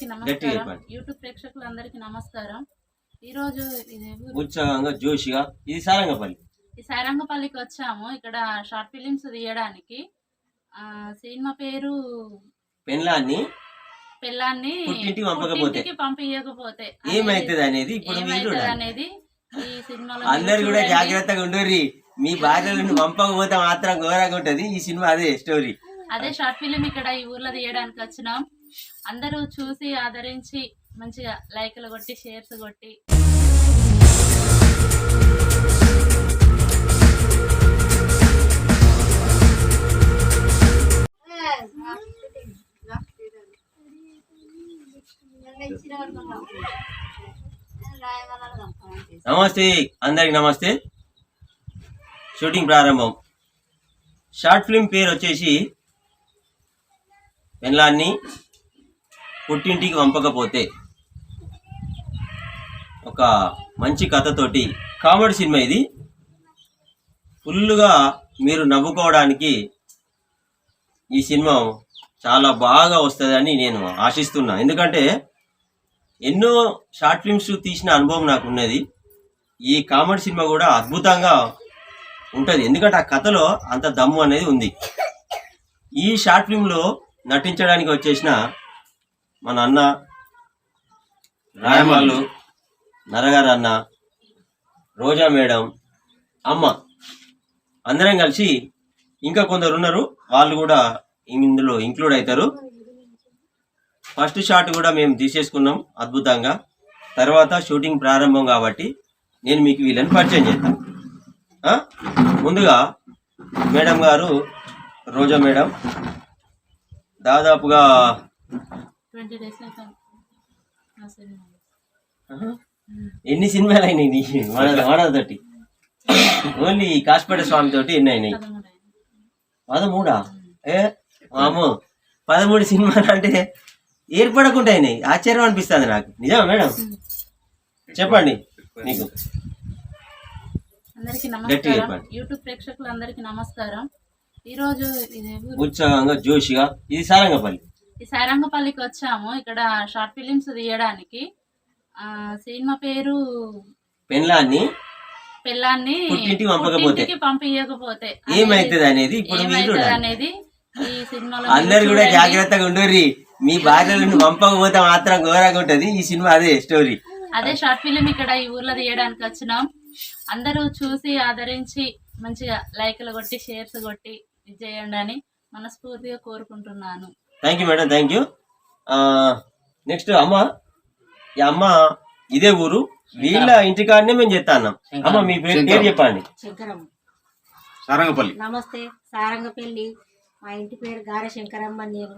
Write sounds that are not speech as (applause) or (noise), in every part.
అందరికీ నమస్కారం. యూట్యూబ్ ప్రేక్షకులందరికీ నమస్కారం. ఈ రోజు ఉత్సాహంగా జోషిగా ఇది సారంగపల్లి. ఈ సారంగపల్లికి వచ్చాము. ఇక్కడ షార్ట్ ఫిలిమ్స్ తీయడానికి. సినిమా పేరు పెన్లాన్ని పిల్లాన్ని పుట్టింటికి పంపకపోతే. పంపించకపోతే ఏమైతుంది అనేది ఇప్పుడు. అనేది ఈ సినిమాలో అందరు కూడా. జాగ్రత్తగా ఉండుర్రి. మీ భార్యలను (laughs) పంపకపోతే మాత్రం ఘోరంగా ఉంటది. ఈ సినిమా అదే స్టోరీ. అదే షార్ట్ ఫిలిం ఇక్కడ ఈ ఊర్లో తీయడానికి వచ్చినాం. అందరూ చూసి ఆదరించి మంచిగా లైక్లు కొట్టి షేర్స్ కొట్టి. నమస్తే అందరికి నమస్తే. షూటింగ్ ప్రారంభం. షార్ట్ ఫిల్మ్ పేరు వచ్చేసి పెన్లాన్ని పుట్టింటికి పంపకపోతే ఒక మంచి కథతోటి కామెడీ సినిమా ఇది. ఫుల్గా మీరు నవ్వుకోవడానికి ఈ సినిమా చాలా బాగా వస్తుందని నేను ఆశిస్తున్నా. ఎందుకంటే ఎన్నో షార్ట్ ఫిల్మ్స్ తీసిన అనుభవం నాకు ఉన్నది. ఈ కామెడీ సినిమా కూడా అద్భుతంగా ఉంటుంది. ఎందుకంటే ఆ కథలో అంత దమ్ము అనేది ఉంది. ఈ షార్ట్ ఫిల్మ్లో నటించడానికి వచ్చేసిన మన అన్న రాయమల్లు నరగారు అన్న రోజా మేడం అమ్మ అందరం కలిసి ఇంకా కొందరు ఉన్నారు. వాళ్ళు కూడా ఇందులో ఇంక్లూడ్ అవుతారు. ఫస్ట్ షాట్ కూడా మేము తీసేసుకున్నాం అద్భుతంగా. తర్వాత షూటింగ్ ప్రారంభం కాబట్టి నేను మీకు వీళ్ళని పరిచయం చేస్తాను ముందుగా మేడం గారు రోజా మేడం దాదాపుగా ట్వంటీ డేస్ ఎన్ని సినిమాలు అయినాయి నీ? మనతోటి ఓన్లీ కాశపేట స్వామి తోటి ఎన్ని అయినాయి? పదమూడు? ఏ మామో పదమూడు సినిమాలు అంటే ఏర్పడకుండా అయినాయి. ఆశ్చర్యం అనిపిస్తుంది నాకు. నిజమా మేడం? చెప్పండి నీకు. అందరికీ నమస్కారం. యూట్యూబ్ ప్రేక్షకులందరికీ నమస్కారం. ఈ రోజు ఇది ఊరు- ఉత్సాహంగా జోషిగా ఇది సారంగపల్లి. ఈ సారంగపల్లికి వచ్చాము ఇక్కడ షార్ట్ ఫిలిమ్స్ తీయడానికి. ఆ సినిమా పేరు పిల్లాన్ని పుట్టింటికి పంపకపోతే. పంపించకపోతే ఏమైతుంది అనేది ఇప్పుడు. అనేది ఈ సినిమాలో అందరు కూడా. జాగ్రత్తగా ఉండుర్రి. మీ భార్యలను పంపకపోతే మాత్రం ఘోరంగా ఉంటది. ఈ సినిమా అదే స్టోరీ. అదే షార్ట్ ఫిలిం ఇక్కడ ఈ ఊర్లో తీయడానికి వచ్చినాం. అందరూ చూసి ఆదరించి మంచిగా లైక్లు కొట్టి షేర్స్ కొట్టి ఇది చేయండి అని మనస్ఫూర్తిగా కోరుకుంటున్నాను. Thank you madam thank you next అమ్మ. ఈ అమ్మ ఇదే ఊరు. వీళ్ళ ఇంటికాడనే మేము చెప్తా అన్నాం అమ్మ మీ పేరు పేరు చెప్పండి. సారంగపల్లి. నమస్తే సారంగపల్లి. మా ఇంటి పేరు గార శంకరమ్మ నేను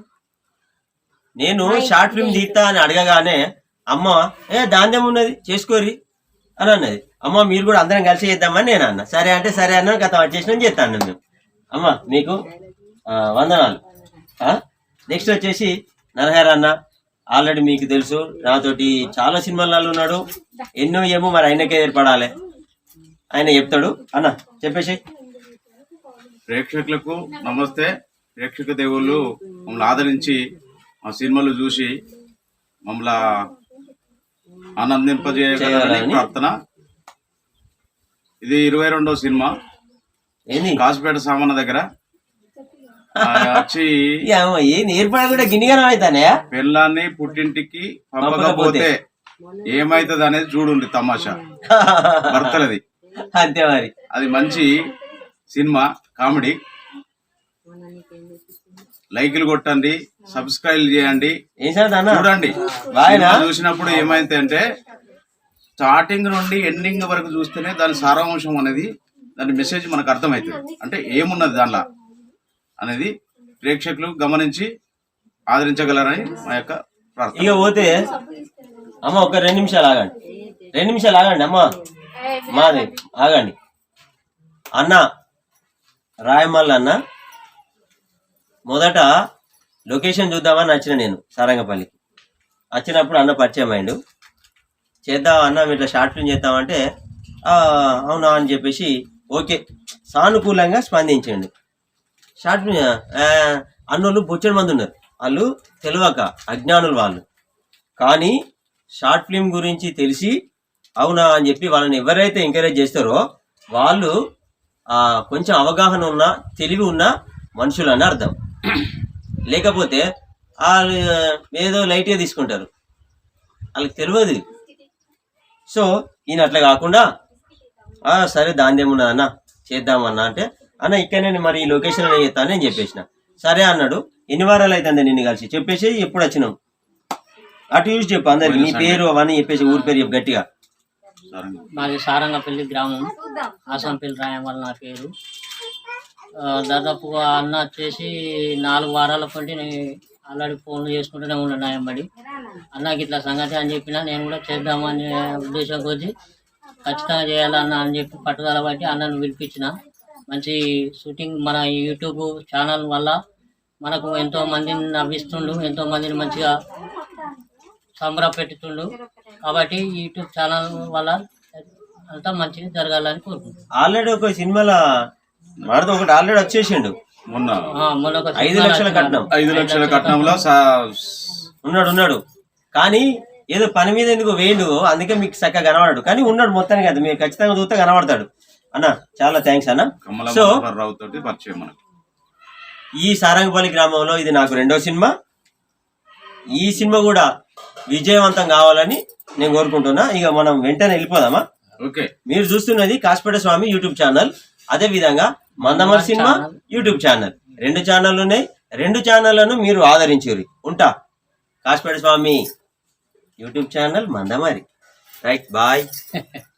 నేను షార్ట్ ఫిల్మ్ తీస్తా అని అడగగానే అమ్మ ఏ దాందేమున్నది చేసుకోరి అని అన్నది. అమ్మ మీరు కూడా అందరం కలిసి చేద్దామని నేను అన్న. సరే అంటే సరే అన్న గత వచ్చేసిన చేస్తాను మేము. అమ్మ మీకు ఆ, వందనాలు. నెక్స్ట్ వచ్చేసి నరహర అన్న. ఆల్రెడీ మీకు తెలుసు నాతోటి చాలా సినిమాలలో ఉన్నాడు. ఎన్నో ఏమో మరి ఆయనకే ఏర్పడాలి. ఆయన చెప్తాడు. అన్న చెప్పేసి. ప్రేక్షకులకు నమస్తే. ప్రేక్షక దేవుళ్ళు మమ్మల్ని ఆదరించి మా సినిమాలు చూసి మమ్మల్ని ఆనందింపజేయాలని. ప్రార్థన. ఇది ఇరవై రెండో సినిమా. ఏంది? కాసిపేట సామాన దగ్గర. వచ్చి ఏర్పడ కూడా గిన్నెగానం అవుతానే? పెళ్ళాన్ని పుట్టింటికి పంపకపోతే ఏమైతుంది అనేది చూడండి తమాషా. భర్తలది. అంతే మరి. అది మంచి సినిమా కామెడీ. లైక్లు కొట్టండి సబ్స్క్రైబ్ చేయండి. చూడండి. చూసినప్పుడు ఏమైంది అంటే స్టార్టింగ్ నుండి ఎండింగ్ వరకు చూస్తేనే దాని సారాంశం అనేది దాని మెసేజ్ మనకు అర్థమవుతుంది. అంటే ఏమున్నది దానిలో? అనేది ప్రేక్షకులు గమనించి ఆదరించగలరని మా యొక్క ప్రార్థన. ఇక పోతే అమ్మ ఒక రెండు నిమిషాలు ఆగండి. రెండు నిమిషాలు ఆగండి అమ్మ. మాది ఆగండి. అన్న రాయమల్ల అన్న మొదట లొకేషన్ చూద్దామని వచ్చిన నేను సారంగపల్లికి. వచ్చినప్పుడు అన్న పరిచయం అయిండు. చేద్దాం అన్న ఇట్లా షార్ట్ ఫిల్మ్ చేద్దామంటే అవునా అని చెప్పేసి ఓకే సానుకూలంగా స్పందించండి. షార్ట్ అన్నోళ్ళు బొచ్చడి మంది ఉన్నారు. వాళ్ళు తెలియక అజ్ఞానులు వాళ్ళు. కానీ షార్ట్ ఫిల్మ్ గురించి తెలిసి అవునా అని చెప్పి వాళ్ళని ఎవరైతే ఎంకరేజ్ చేస్తారో వాళ్ళు కొంచెం అవగాహన ఉన్న తెలివి ఉన్న మనుషులు అని అర్థం. లేకపోతే వాళ్ళు ఏదో లైట్గా తీసుకుంటారు. వాళ్ళకి తెలియదు. సో ఈయన అట్లా కాకుండా సరే దాని ఏమున్నా అన్న చేద్దామన్నా అంటే అన్న ఇక్కడనే మరి ఈ లొకేషన్ చేస్తాను నేను చెప్పేసిన. సరే అన్నాడు. ఎన్ని వారాలు అవుతుంది నిన్ను కలిసి? చెప్పేసి ఎప్పుడు వచ్చినాం అటు చూసి చెప్పు అందరికి. నీ పేరు అవన్నీ చెప్పేసి ఊరి పేరు చెప్పు గట్టిగా. సారంగా. మాది సారంగపల్లి గ్రామం. ఆసంపల్లి రాయం వల్ల నా పేరు. దాదాపుగా అన్న వచ్చేసి నాలుగు వారాల పండి ఆల్రెడీ ఫోన్లు చేసుకుంటూనే ఉన్నాను నాయమ్మడి. అన్నకి ఇట్లా సంగతి అని చెప్పినా నేను కూడా చేద్దామని ఉద్దేశం కొద్దీ ఖచ్చితంగా చేయాలన్న అని చెప్పి పట్టుదల బట్టి అన్నను పిలిపించిన. మంచి షూటింగ్ మన యూట్యూబ్ ఛానల్ వల్ల మనకు ఎంతో మందిని నవ్విస్తుండు ఎంతో మందిని మంచిగా సంబరపెట్టుతుండు కాబట్టి యూట్యూబ్ ఛానల్ వల్ల అంతా మంచిగా జరగాలని కోరుకుంటున్నాను ఆల్రెడీ ఒక సినిమాలో మనతో ఒకటి ఆల్రెడీ వచ్చేసిండు. మొన్న ఆ, మొన్న ఒక ఐదు సినిమా లక్షల. కట్నం. ఐదు లక్షల కట్నంలో ఉన్నాడు ఉన్నాడు. కానీ ఏదో పని మీద ఎందుకు వేయండు? అందుకే మీకు చక్కగా కనబడాడు. కానీ ఉన్నాడు మొత్తానికి అది మీరు ఖచ్చితంగా చూస్తే కనబడతాడు. అన్న చాలా థ్యాంక్స్ అన్న. కమల సో రావు తోటి పరిచయం మనకి. ఈ సారంగపల్లి గ్రామంలో ఇది నాకు రెండో సినిమా. ఈ సినిమా కూడా విజయవంతం కావాలని నేను కోరుకుంటున్నా. ఇక మనం వెంటనే వెళ్ళిపోదామా? ఓకే. మీరు చూస్తున్నది కాసిపేట స్వామి యూట్యూబ్ ఛానల్. అదే విధంగా మందమర్ సినిమా యూట్యూబ్ ఛానల్. రెండు ఛానళ్ళు ఉన్నాయి. రెండు ఛానళ్ళను మీరు ఆదరించారు. ఉంటా. Kasipeta Swamy YouTube channel Mandamarri right bye. (laughs)